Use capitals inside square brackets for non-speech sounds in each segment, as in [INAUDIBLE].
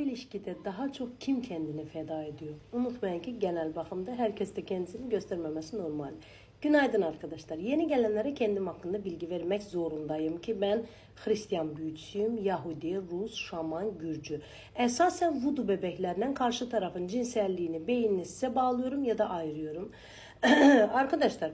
Bu ilişkide daha çok kim kendini feda ediyor? Unutmayın ki genel bakımda herkes de kendisini göstermemesi normal. Günaydın arkadaşlar. Yeni gelenlere kendim hakkında bilgi vermek zorundayım ki ben Hristiyan büyücüsüyüm, Yahudi, Rus, Şaman, Gürcü. Esasen vudu bebeklerden karşı tarafın cinselliğini, beynini size bağlıyorum ya da ayırıyorum. [CLEARS THROAT] arkadaşlar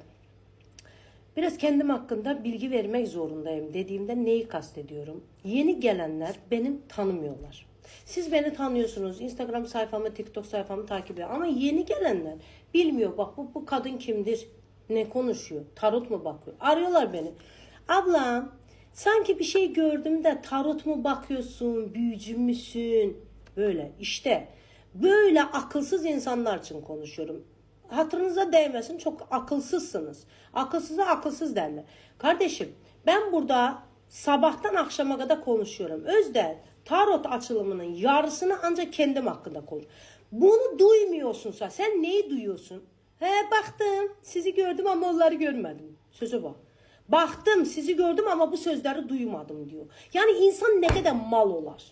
Biraz kendim hakkında bilgi vermek zorundayım dediğimde neyi kastediyorum? Yeni gelenler benim tanımıyorlar. Siz beni tanıyorsunuz. Instagram sayfamı, TikTok sayfamı takip ediyor. Ama yeni gelenler bilmiyor. Bak bu, bu kadın kimdir? Ne konuşuyor? Tarot mu bakıyor? Arıyorlar beni. Ablam sanki bir şey gördüm de tarot mu bakıyorsun? Büyücü müsün? Böyle işte. Böyle akılsız insanlar için konuşuyorum hatırınıza değmesin çok akılsızsınız. Akılsıza akılsız derler. Kardeşim ben burada sabahtan akşama kadar konuşuyorum. Özde tarot açılımının yarısını ancak kendim hakkında konuş. Bunu duymuyorsun sen. Neyi duyuyorsun? He baktım sizi gördüm ama onları görmedim. Sözü bak. Baktım sizi gördüm ama bu sözleri duymadım diyor. Yani insan ne kadar mal olar.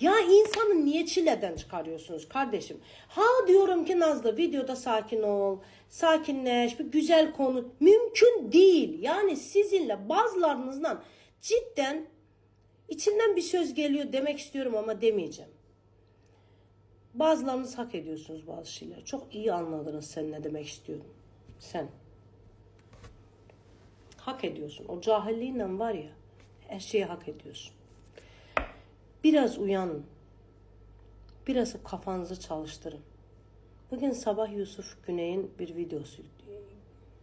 Ya insanı niye çileden çıkarıyorsunuz kardeşim? Ha diyorum ki Nazlı videoda sakin ol, sakinleş, bir güzel konu. Mümkün değil. Yani sizinle bazılarınızdan cidden içinden bir söz geliyor demek istiyorum ama demeyeceğim. Bazılarınız hak ediyorsunuz bazı şeyler. Çok iyi anladınız sen ne demek istiyorum. Sen. Hak ediyorsun. O cahilliğinle var ya her şeyi hak ediyorsun. Biraz uyanın. Biraz kafanızı çalıştırın. Bugün sabah Yusuf Güney'in bir videosu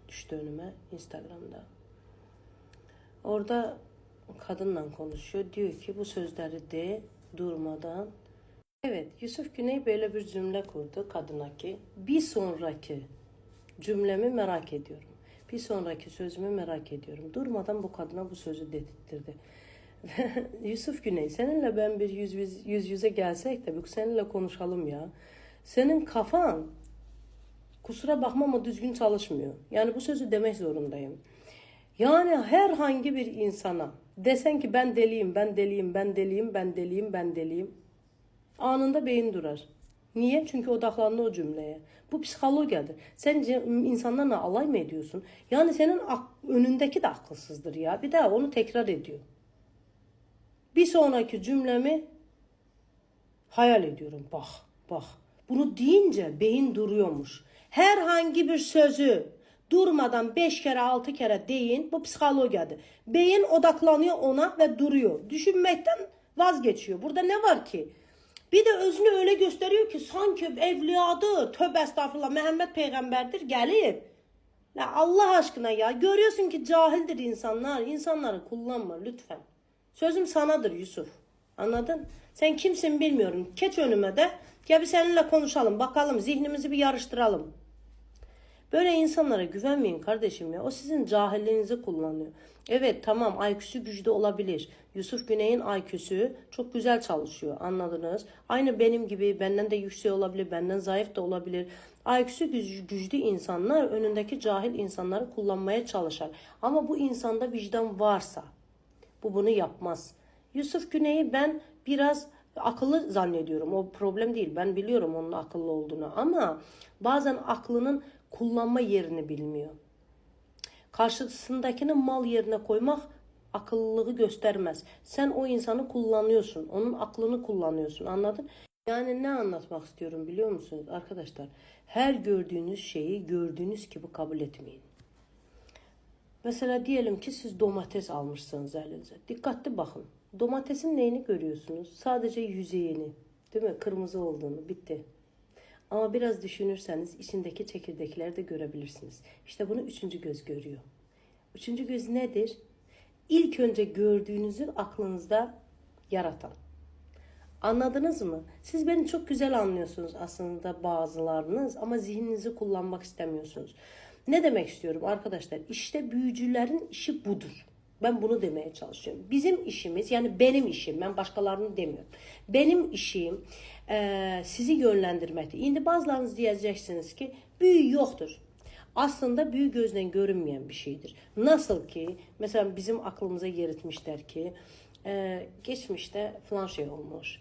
düştü önüme Instagram'da. Orada kadınla konuşuyor. Diyor ki bu sözleri de durmadan Evet Yusuf Güney böyle bir cümle kurdu kadına ki bir sonraki cümlemi merak ediyorum. Bir sonraki sözümü merak ediyorum. Durmadan bu kadına bu sözü dedirtti. [LAUGHS] Yusuf Güney seninle ben bir yüz, yüz, yüz yüze gelsek de seninle konuşalım ya. Senin kafan kusura bakma ama düzgün çalışmıyor. Yani bu sözü demek zorundayım. Yani herhangi bir insana desen ki ben deliyim, ben deliyim, ben deliyim, ben deliyim, ben deliyim. Anında beyin durar. Niye? Çünkü odaklandı o cümleye. Bu psikolojidir. Sen insanlarla alay mı ediyorsun? Yani senin önündeki de akılsızdır ya. Bir daha onu tekrar ediyor. Bir sonraki cümlemi hayal ediyorum. Bak, bak. Bunu deyince beyin duruyormuş. Herhangi bir sözü durmadan 5 kere 6 kere deyin. Bu psikolojidir. Beyin odaklanıyor ona ve duruyor. Düşünmekten vazgeçiyor. Burada ne var ki? Bir de özünü öyle gösteriyor ki sanki evliyadı, tövbe estağfurullah Mehmet peygamberdir gelip. Ya Allah aşkına ya görüyorsun ki cahildir insanlar. İnsanları kullanma lütfen. Sözüm sanadır Yusuf. Anladın? Sen kimsin bilmiyorum. Geç önüme de. Gel bir seninle konuşalım. Bakalım zihnimizi bir yarıştıralım. Böyle insanlara güvenmeyin kardeşim ya. O sizin cahilliğinizi kullanıyor. Evet tamam IQ'su güçlü olabilir. Yusuf Güney'in IQ'su çok güzel çalışıyor. Anladınız? Aynı benim gibi benden de yüksek olabilir. Benden zayıf da olabilir. IQ'su güçlü insanlar önündeki cahil insanları kullanmaya çalışır. Ama bu insanda vicdan varsa bu bunu yapmaz. Yusuf Güney'i ben biraz akıllı zannediyorum. O problem değil. Ben biliyorum onun akıllı olduğunu ama bazen aklının kullanma yerini bilmiyor. Karşısındakini mal yerine koymak akıllılığı göstermez. Sen o insanı kullanıyorsun. Onun aklını kullanıyorsun. Anladın? Yani ne anlatmak istiyorum biliyor musunuz arkadaşlar? Her gördüğünüz şeyi gördüğünüz gibi kabul etmeyin. Mesela diyelim ki siz domates almışsınız elinize. Dikkatli bakın. Domatesin neyini görüyorsunuz? Sadece yüzeyini. Değil mi? Kırmızı olduğunu. Bitti. Ama biraz düşünürseniz içindeki çekirdekleri de görebilirsiniz. İşte bunu üçüncü göz görüyor. Üçüncü göz nedir? İlk önce gördüğünüzü aklınızda yaratan. Anladınız mı? Siz beni çok güzel anlıyorsunuz aslında bazılarınız ama zihninizi kullanmak istemiyorsunuz. Ne demek istiyorum arkadaşlar? İşte büyücülerin işi budur. Ben bunu demeye çalışıyorum. Bizim işimiz yani benim işim ben başkalarını demiyorum. Benim işim e, sizi yönlendirmektir. Şimdi bazılarınız diyeceksiniz ki büyü yoktur. Aslında büyü gözden görünmeyen bir şeydir. Nasıl ki mesela bizim aklımıza yer etmişler ki e, geçmişte falan şey olmuş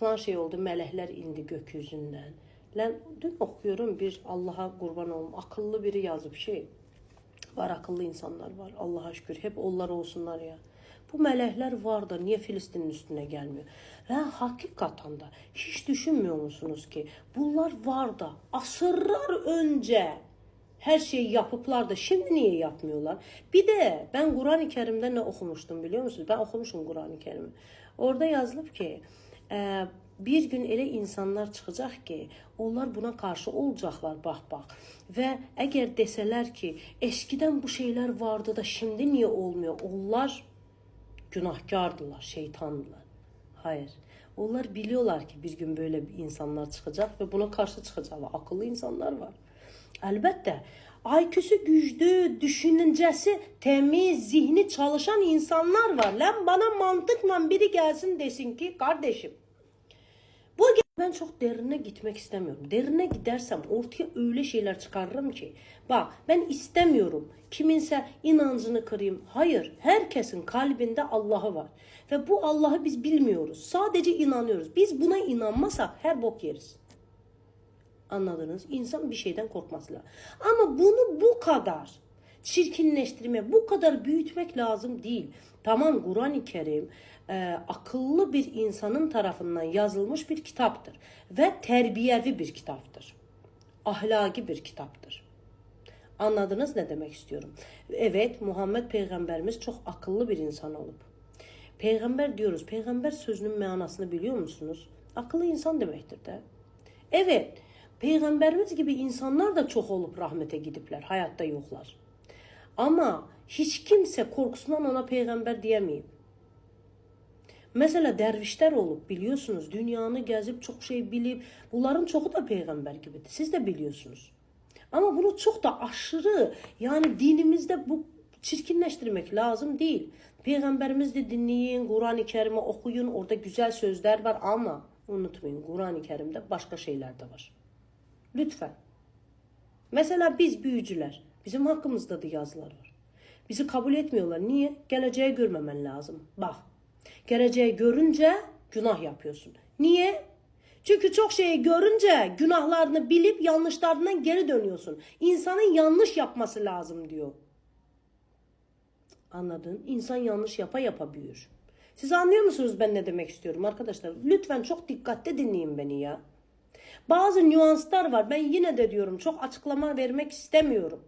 falan şey oldu. Melekler indi gökyüzünden. Lan dün okuyorum bir Allah'a kurban olum. Akıllı biri yazıp şey. Var akıllı insanlar var. Allah'a şükür. Hep onlar olsunlar ya. Bu melekler var da niye Filistin'in üstüne gelmiyor? Ve hakikaten de hiç düşünmüyor musunuz ki bunlar var da asırlar önce her şeyi yapıplar da şimdi niye yapmıyorlar? Bir de ben Kur'an-ı Kerim'de ne okumuştum biliyor musunuz? Ben okumuşum Kur'an-ı Kerim'i. Orada yazılıp ki e, bir gün elə insanlar çıxacaq ki, onlar buna qarşı olacaqlar bax bax. Və əgər desələr ki, eskidən bu şeylər vardı da şimdi niyə olmuyor? Onlar günahkardılar, şeytandılar. Hayır. Onlar biliyorlar ki bir gün böyle insanlar çıkacak ve buna karşı çıkacaklar. Akıllı insanlar var. Elbette IQ'su güçlü, düşüncesi temiz, zihni çalışan insanlar var. Lan bana mantıkla biri gelsin desin ki ge- ben çok derine gitmek istemiyorum. Derine gidersem ortaya öyle şeyler çıkarırım ki. Bak ben istemiyorum kiminse inancını kırayım. Hayır herkesin kalbinde Allah'ı var. Ve bu Allah'ı biz bilmiyoruz. Sadece inanıyoruz. Biz buna inanmasak her bok yeriz. Anladınız? İnsan bir şeyden korkması. Ama bunu bu kadar çirkinleştirme, bu kadar büyütmek lazım değil. Tamam Kur'an-ı Kerim e, akıllı bir insanın tarafından yazılmış bir kitaptır. Ve terbiyevi bir kitaptır. Ahlaki bir kitaptır. Anladınız ne demek istiyorum? Evet Muhammed Peygamberimiz çok akıllı bir insan olup. Peygamber diyoruz. Peygamber sözünün manasını biliyor musunuz? Akıllı insan demektir de. Evet, peygamberimiz gibi insanlar da çok olup rahmete gidipler, hayatta yoklar. Ama hiç kimse korkusundan ona peygamber diyemeyim. Mesela dervişler olup biliyorsunuz dünyanı gezip çok şey bilip bunların çoğu da peygamber gibidir. Siz de biliyorsunuz. Ama bunu çok da aşırı yani dinimizde bu çirkinleştirmek lazım değil. Peygamberimiz de dinleyin, Kur'an-ı Kerim'i okuyun. Orada güzel sözler var ama unutmayın Kur'an-ı Kerim'de başka şeyler de var. Lütfen. Mesela biz büyücüler, bizim hakkımızda da yazılar. Bizi kabul etmiyorlar. Niye? Geleceği görmemen lazım. Bak. Geleceği görünce günah yapıyorsun. Niye? Çünkü çok şeyi görünce günahlarını bilip yanlışlarından geri dönüyorsun. İnsanın yanlış yapması lazım diyor. Anladın? İnsan yanlış yapa yapa büyür. Siz anlıyor musunuz ben ne demek istiyorum arkadaşlar? Lütfen çok dikkatli dinleyin beni ya. Bazı nüanslar var. Ben yine de diyorum çok açıklama vermek istemiyorum.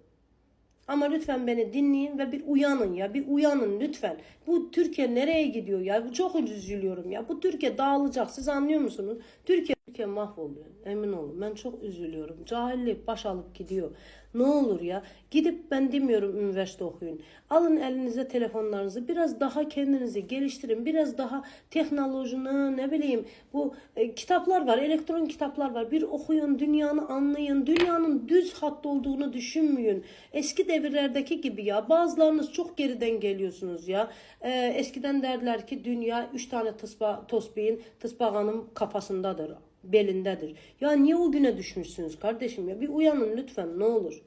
Ama lütfen beni dinleyin ve bir uyanın ya. Bir uyanın lütfen. Bu Türkiye nereye gidiyor ya? Bu çok üzülüyorum ya. Bu Türkiye dağılacak. Siz anlıyor musunuz? Türkiye Türkiye mahvoluyor. Emin olun. Ben çok üzülüyorum. Cahillik baş alıp gidiyor. Ne olur ya. Gidip ben demiyorum üniversite okuyun. Alın elinize telefonlarınızı. Biraz daha kendinizi geliştirin. Biraz daha teknolojinin ne bileyim bu e, kitaplar var. Elektron kitaplar var. Bir okuyun. Dünyanı anlayın. Dünyanın düz hattı olduğunu düşünmeyin. Eski devirlerdeki gibi ya. Bazılarınız çok geriden geliyorsunuz ya. E, eskiden derler ki dünya üç tane tısba, tosbiğin tısbağanın kafasındadır belindedir. Ya niye o güne düşmüşsünüz kardeşim ya? Bir uyanın lütfen ne olur.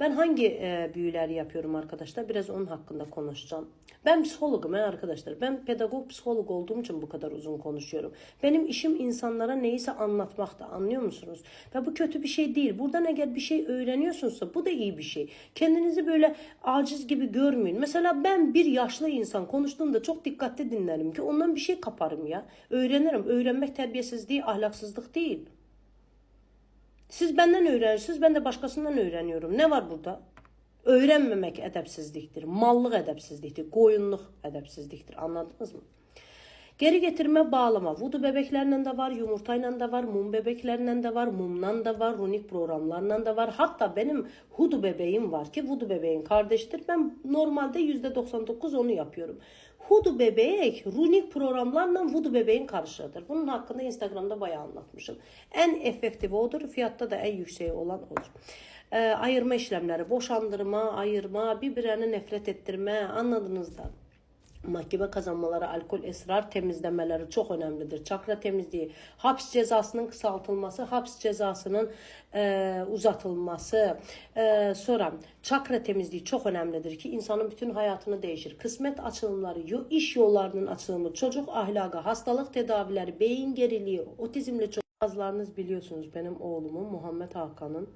Ben hangi e, büyüleri yapıyorum arkadaşlar? Biraz onun hakkında konuşacağım. Ben psikologum he arkadaşlar. Ben pedagog psikolog olduğum için bu kadar uzun konuşuyorum. Benim işim insanlara neyse anlatmakta anlıyor musunuz? Ve bu kötü bir şey değil. Buradan eğer bir şey öğreniyorsunuzsa bu da iyi bir şey. Kendinizi böyle aciz gibi görmeyin. Mesela ben bir yaşlı insan konuştuğunda çok dikkatli dinlerim ki ondan bir şey kaparım ya. Öğrenirim. Öğrenmek terbiyesizliği, ahlaksızlık değil. Siz benden öğrenirsiniz, ben de başkasından öğreniyorum. Ne var burada? Öğrenmemek edepsizliktir, mallık edepsizliktir, koyunluk edepsizliktir. Anladınız mı? Geri getirme bağlama. Voodoo bebeklerinden de var, yumurtayla da var, mum bebeklerinden de var, mumdan da var, runik programlarından da var. Hatta benim Hudu bebeğim var ki Voodoo bebeğin kardeştir. Ben normalde %99 onu yapıyorum. Hudu bebek runik programlarla Voodoo bebeğin karşıdır. Bunun hakkında Instagram'da bayağı anlatmışım. En efektif odur, fiyatta da en yüksek olan odur. Ee, ayırma işlemleri, boşandırma, ayırma, birbirine nefret ettirme anladınız da. Mahkeme kazanmaları, alkol, esrar temizlemeleri çok önemlidir. Çakra temizliği, hapis cezasının kısaltılması, hapis cezasının e, uzatılması, e, sonra çakra temizliği çok önemlidir ki insanın bütün hayatını değişir. Kısmet açılımları, iş yollarının açılımı, çocuk ahlakı, hastalık tedavileri, beyin geriliği, otizmle çok bazılarınız biliyorsunuz benim oğlumun Muhammed Hakan'ın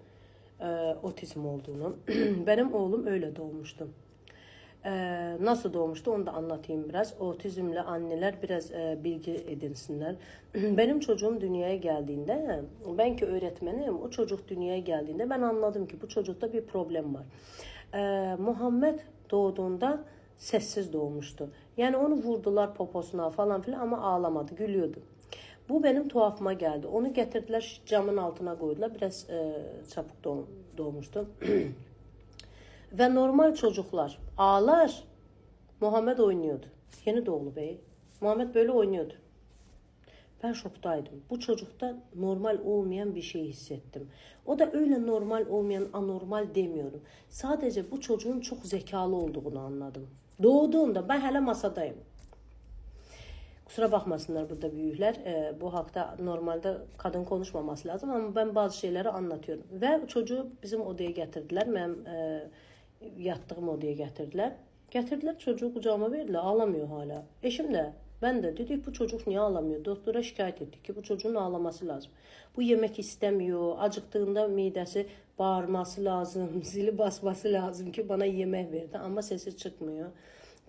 e, otizm olduğunu. [CLEARS THROAT] benim oğlum öyle doğmuştu. Ee, nasıl doğmuştu onu da anlatayım biraz. Otizmle anneler biraz e, bilgi edinsinler. [CLEARS THROAT] Benim çocuğum dünyaya geldiğinde, ben ki öğretmenim, o çocuk dünyaya geldiğinde ben anladım ki bu çocukta bir problem var. Ee, Muhammed doğduğunda sessiz doğmuştu. Yani onu vurdular poposuna falan filan ama ağlamadı, gülüyordu. Bu benim tuhafıma geldi. Onu getirdiler camın altına koydular. Biraz e, çabuk doğ- doğmuştu. [CLEARS THROAT] Ve normal çocuklar ağlar. Muhammed oynuyordu. Yeni doğulu bey. Muhammed böyle oynuyordu. Ben şoktaydım. Bu çocukta normal olmayan bir şey hissettim. O da öyle normal olmayan anormal demiyorum. Sadece bu çocuğun çok zekalı olduğunu anladım. Doğduğunda ben hele masadayım. Kusura bakmasınlar burada büyükler. Ee, bu hakta normalde kadın konuşmaması lazım ama ben bazı şeyleri anlatıyorum. Ve çocuğu bizim odaya getirdiler. Benim e, yattığım odaya getirdiler. Getirdiler çocuğu kucağıma verdiler. Ağlamıyor hala. Eşim de ben de dedik bu çocuk niye ağlamıyor? Doktora şikayet ettik ki bu çocuğun ağlaması lazım. Bu yemek istemiyor. Acıktığında midesi bağırması lazım. [LAUGHS] Zili basması lazım ki bana yemek verdi ama sesi çıkmıyor.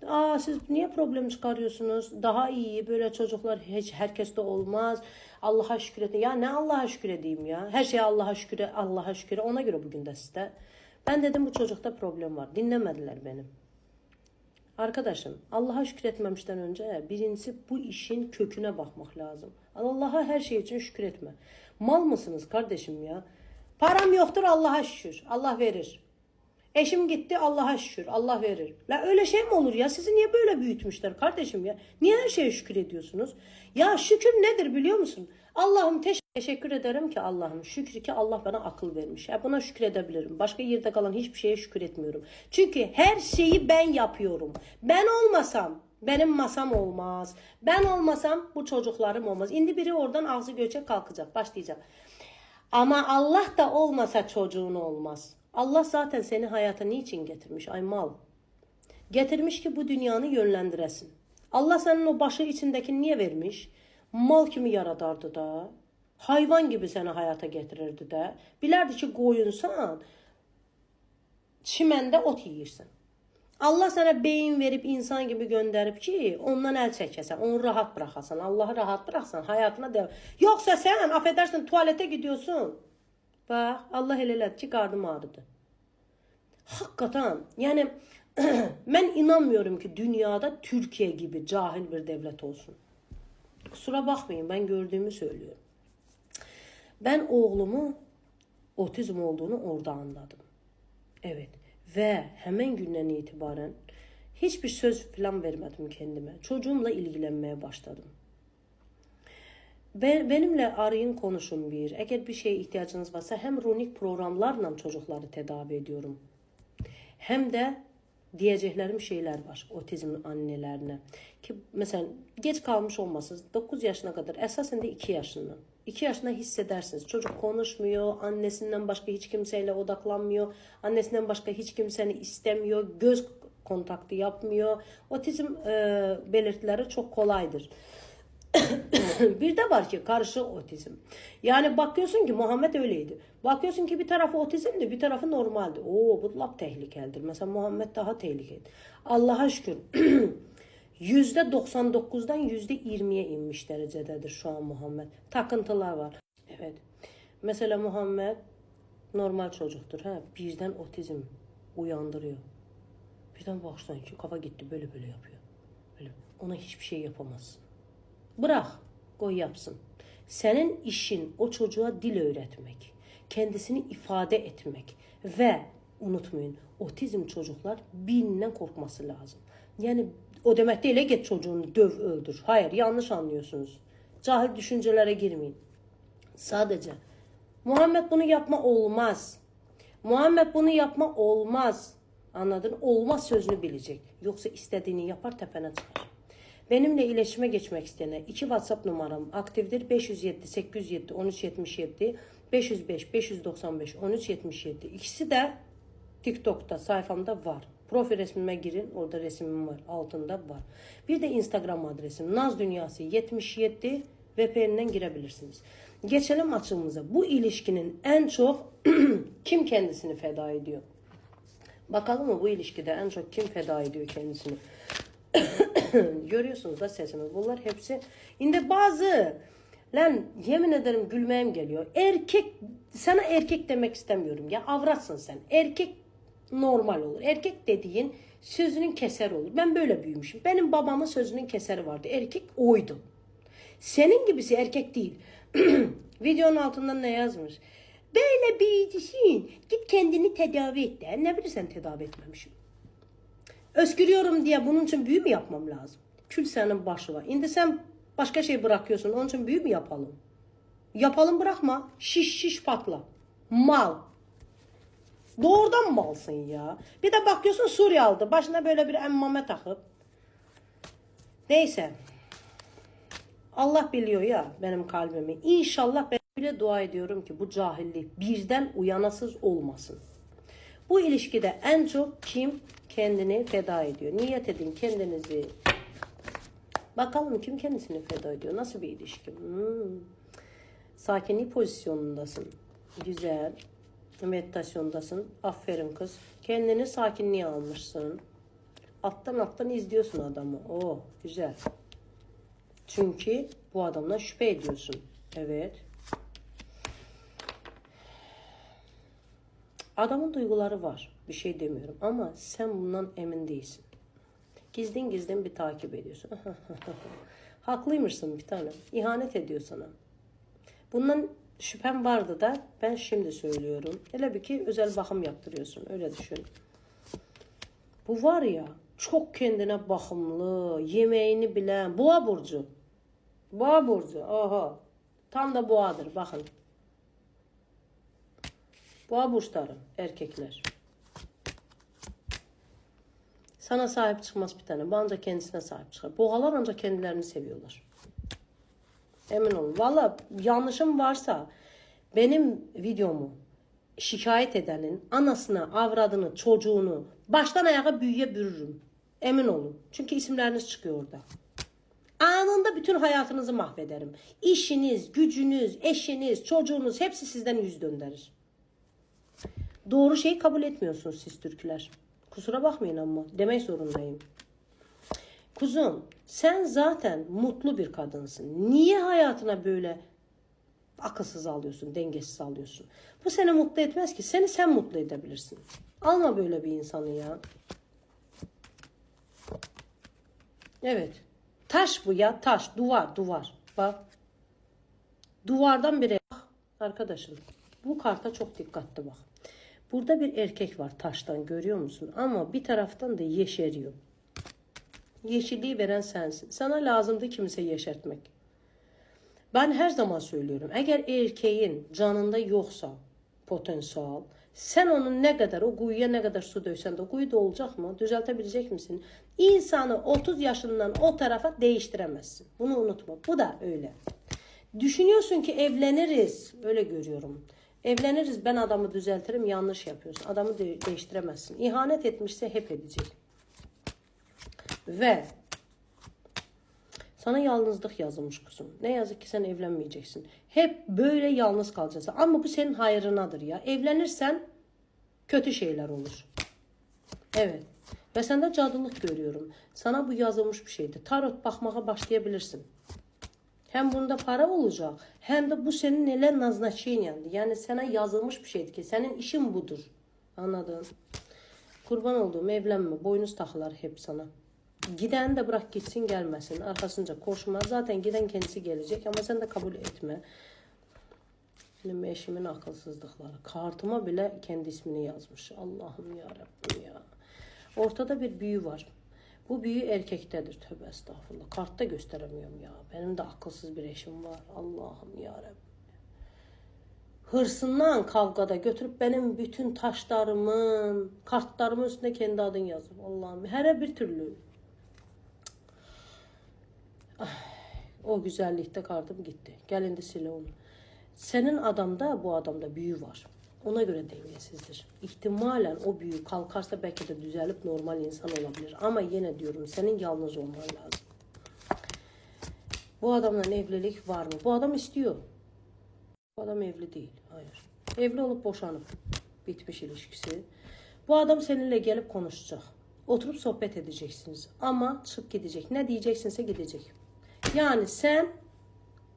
Aa siz niye problem çıkarıyorsunuz? Daha iyi böyle çocuklar hiç herkeste olmaz. Allah'a şükür edin. Ya ne Allah'a şükür edeyim ya? Her şey Allah'a şükür, Allah'a şükür. Ona göre bugün de size. Ben dedim bu çocukta problem var. Dinlemediler beni. Arkadaşım Allah'a şükretmemişten önce birincisi bu işin köküne bakmak lazım. Allah'a her şey için şükür etme. Mal mısınız kardeşim ya? Param yoktur Allah'a şükür. Allah verir. Eşim gitti Allah'a şükür. Allah verir. La öyle şey mi olur ya? Sizi niye böyle büyütmüşler kardeşim ya? Niye her şeye şükür ediyorsunuz? Ya şükür nedir biliyor musun? Allah'ım teş- teşekkür ederim ki Allah'ım. Şükür ki Allah bana akıl vermiş. Ya buna şükür edebilirim. Başka yerde kalan hiçbir şeye şükür etmiyorum. Çünkü her şeyi ben yapıyorum. Ben olmasam benim masam olmaz. Ben olmasam bu çocuklarım olmaz. Şimdi biri oradan ağzı göçe kalkacak. Başlayacak. Ama Allah da olmasa çocuğun olmaz. Allah zaten seni hayata niçin getirmiş? Ay mal. Getirmiş ki bu dünyanı yönlendiresin. Allah senin o başı içindekini niye vermiş? Mal kimi yaradardı da. Hayvan gibi seni hayata getirirdi de. Bilerdi ki koyunsan çimende ot yiyirsin. Allah sana beyin verip insan gibi gönderip ki ondan el çekesen, onu rahat bırakasan, Allah'ı rahat bıraksan hayatına devam. Yoksa sen affedersin tuvalete gidiyorsun. Bak Allah el elədi ki karnım ağrıdı. Hakikaten yani [CLEARS THROAT] ben inanmıyorum ki dünyada Türkiye gibi cahil bir devlet olsun. Kusura bakmayın ben gördüğümü söylüyorum. Ben oğlumu otizm olduğunu orada anladım. Evet ve hemen günden itibaren hiçbir söz falan vermedim kendime. Çocuğumla ilgilenmeye başladım. Be- benimle arayın konuşun bir. Eğer bir şeye ihtiyacınız varsa hem runik programlarla çocukları tedavi ediyorum. Hem de diyeceklerim şeyler var otizm annelerine. Ki mesela geç kalmış olmasınız 9 yaşına kadar esasen de 2 yaşından. 2 yaşında hissedersiniz. Çocuk konuşmuyor, annesinden başka hiç kimseyle odaklanmıyor, annesinden başka hiç kimseni istemiyor, göz kontaktı yapmıyor. Otizm e, belirtileri çok kolaydır. [COUGHS] bir de var ki karşı otizm. Yani bakıyorsun ki Muhammed öyleydi. Bakıyorsun ki bir tarafı otizmdi, bir tarafı normaldi. Oo bu lap tehlikelidir. Mesela Muhammed daha tehlikeli. Allah'a şükür. [COUGHS] Yüzde 99'dan yüzde 20'ye inmiş derecededir şu an Muhammed. Takıntılar var. Evet. Mesela Muhammed normal çocuktur. Ha? Birden otizm uyandırıyor. Birden baksan ki kafa gitti böyle böyle yapıyor. Böyle. Ona hiçbir şey yapamazsın. Bırak, koy yapsın. Senin işin o çocuğa dil öğretmek, kendisini ifade etmek ve unutmayın otizm çocuklar birinden korkması lazım. Yani o demek değil git çocuğunu döv öldür. Hayır yanlış anlıyorsunuz. Cahil düşüncelere girmeyin. Sadece Muhammed bunu yapma olmaz. Muhammed bunu yapma olmaz. Anladın? Olmaz sözünü bilecek. Yoksa istediğini yapar tepene çıkar. Benimle iletişime geçmek isteyenler iki WhatsApp numaram aktifdir. 507 807 1377 505 595 1377. İkisi de TikTok'ta sayfamda var. Profil resmime girin. Orada resmim var. Altında var. Bir de Instagram adresim Naz Dünyası 77 VPN'den girebilirsiniz. Geçelim açımıza. Bu ilişkinin en çok [CLEARS THROAT] kim kendisini feda ediyor? Bakalım mı bu ilişkide en çok kim feda ediyor kendisini? [COUGHS] Görüyorsunuz da sesimi. Bunlar hepsi. Şimdi bazı lan yemin ederim gülmeyem geliyor. Erkek sana erkek demek istemiyorum ya. Avratsın sen. Erkek normal olur. Erkek dediğin sözünün keseri olur. Ben böyle büyümüşüm. Benim babamın sözünün keseri vardı. Erkek oydu. Senin gibisi erkek değil. [COUGHS] Videonun altından ne yazmış? Böyle büyücüsün. Git kendini tedavi et de. Ne bilirsen tedavi etmemişim. Öskürüyorum diye bunun için büyü mü yapmam lazım? Kül senin başına. Şimdi sen başka şey bırakıyorsun. Onun için büyü mü yapalım? Yapalım bırakma. Şiş şiş patla. Mal. Doğrudan malsın ya. Bir de bakıyorsun Suriye aldı. Başına böyle bir emmame takıp. Neyse. Allah biliyor ya benim kalbimi. İnşallah ben bile dua ediyorum ki bu cahillik birden uyanasız olmasın. Bu ilişkide en çok kim kendini feda ediyor? Niyet edin kendinizi. Bakalım kim kendisini feda ediyor? Nasıl bir ilişki? Hmm. Sakinlik pozisyonundasın. Güzel. Meditasyondasın. Aferin kız. Kendini sakinliğe almışsın. Alttan alttan izliyorsun adamı. Oo, güzel. Çünkü bu adamdan şüphe ediyorsun. Evet. Adamın duyguları var. Bir şey demiyorum. Ama sen bundan emin değilsin. Gizlin gizlin bir takip ediyorsun. [LAUGHS] Haklıymışsın bir tane. İhanet ediyor sana. Bundan şüphem vardı da ben şimdi söylüyorum. Hele bir ki özel bakım yaptırıyorsun. Öyle düşün. Bu var ya çok kendine bakımlı, yemeğini bilen. Boğa burcu. Boğa burcu. Oha. Tam da boğadır bakın. Boğa burçları erkekler. Sana sahip çıkmaz bir tane. Bu ancak kendisine sahip çıkar. Boğalar ancak kendilerini seviyorlar. Emin olun. Valla yanlışım varsa benim videomu şikayet edenin anasını, avradını, çocuğunu baştan ayağa büyüye bürürüm. Emin olun. Çünkü isimleriniz çıkıyor orada. Anında bütün hayatınızı mahvederim. İşiniz, gücünüz, eşiniz, çocuğunuz hepsi sizden yüz döndürür. Doğru şeyi kabul etmiyorsunuz siz Türkler. Kusura bakmayın ama demek zorundayım. Kuzum sen zaten mutlu bir kadınsın. Niye hayatına böyle akılsız alıyorsun, dengesiz alıyorsun? Bu seni mutlu etmez ki. Seni sen mutlu edebilirsin. Alma böyle bir insanı ya. Evet. Taş bu ya taş. Duvar duvar. Bak. Duvardan. Bak arkadaşım. Bu karta çok dikkatli bak. Burada bir erkek var taştan görüyor musun? Ama bir taraftan da yeşeriyor. Yeşilliği veren sensin. Sana lazımdı kimse yeşertmek. Ben her zaman söylüyorum. Eğer erkeğin canında yoksa potansiyel, sen onun ne kadar o kuyuya ne kadar su döysen de kuyu da olacak mı? Düzeltebilecek misin? İnsanı 30 yaşından o tarafa değiştiremezsin. Bunu unutma. Bu da öyle. Düşünüyorsun ki evleniriz. Öyle görüyorum. Evleniriz ben adamı düzeltirim yanlış yapıyorsun. Adamı de- değiştiremezsin. İhanet etmişse hep edecek. Ve sana yalnızlık yazılmış kuzum. Ne yazık ki sen evlenmeyeceksin. Hep böyle yalnız kalacaksın. Ama bu senin hayrınadır ya. Evlenirsen kötü şeyler olur. Evet. Ve sende cadılık görüyorum. Sana bu yazılmış bir şeydi. Tarot bakmaya başlayabilirsin. Hem bunda para olacak hem de bu senin neler naznaçın yani. Yani sana yazılmış bir şeydi ki senin işin budur. Anladın? Kurban olduğum evlenme. Boynuz takılar hep sana. Giden de bırak gitsin gelmesin. Arkasınca koşma. Zaten giden kendisi gelecek ama sen de kabul etme. Benim eşimin akılsızlıkları. Kartıma bile kendi ismini yazmış. Allah'ım ya Rabbim ya. Ortada bir büyü var. Bu büyü erkektedir. Tövbe estağfurullah. Kartta gösteremiyorum ya. Benim de akılsız bir eşim var. Allah'ım ya hırsından kavgada götürüp benim bütün taşlarımın, kartlarımın üstüne kendi adın yazıp Allah'ım her bir türlü. Ay, o güzellikte kartım gitti. Gel indi sile onu. Senin adamda bu adamda büyü var. Ona göre dengesizdir. İhtimalen o büyü kalkarsa belki de düzelip normal insan olabilir. Ama yine diyorum senin yalnız olman lazım. Bu adamla evlilik var mı? Bu adam istiyor. Bu adam evli değil. Hayır. Evli olup boşanıp bitmiş ilişkisi. Bu adam seninle gelip konuşacak. Oturup sohbet edeceksiniz. Ama çık gidecek. Ne diyeceksinse gidecek. Yani sen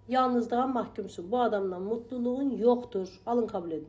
yalnızlığa mahkumsun. Bu adamla mutluluğun yoktur. Alın kabul edin.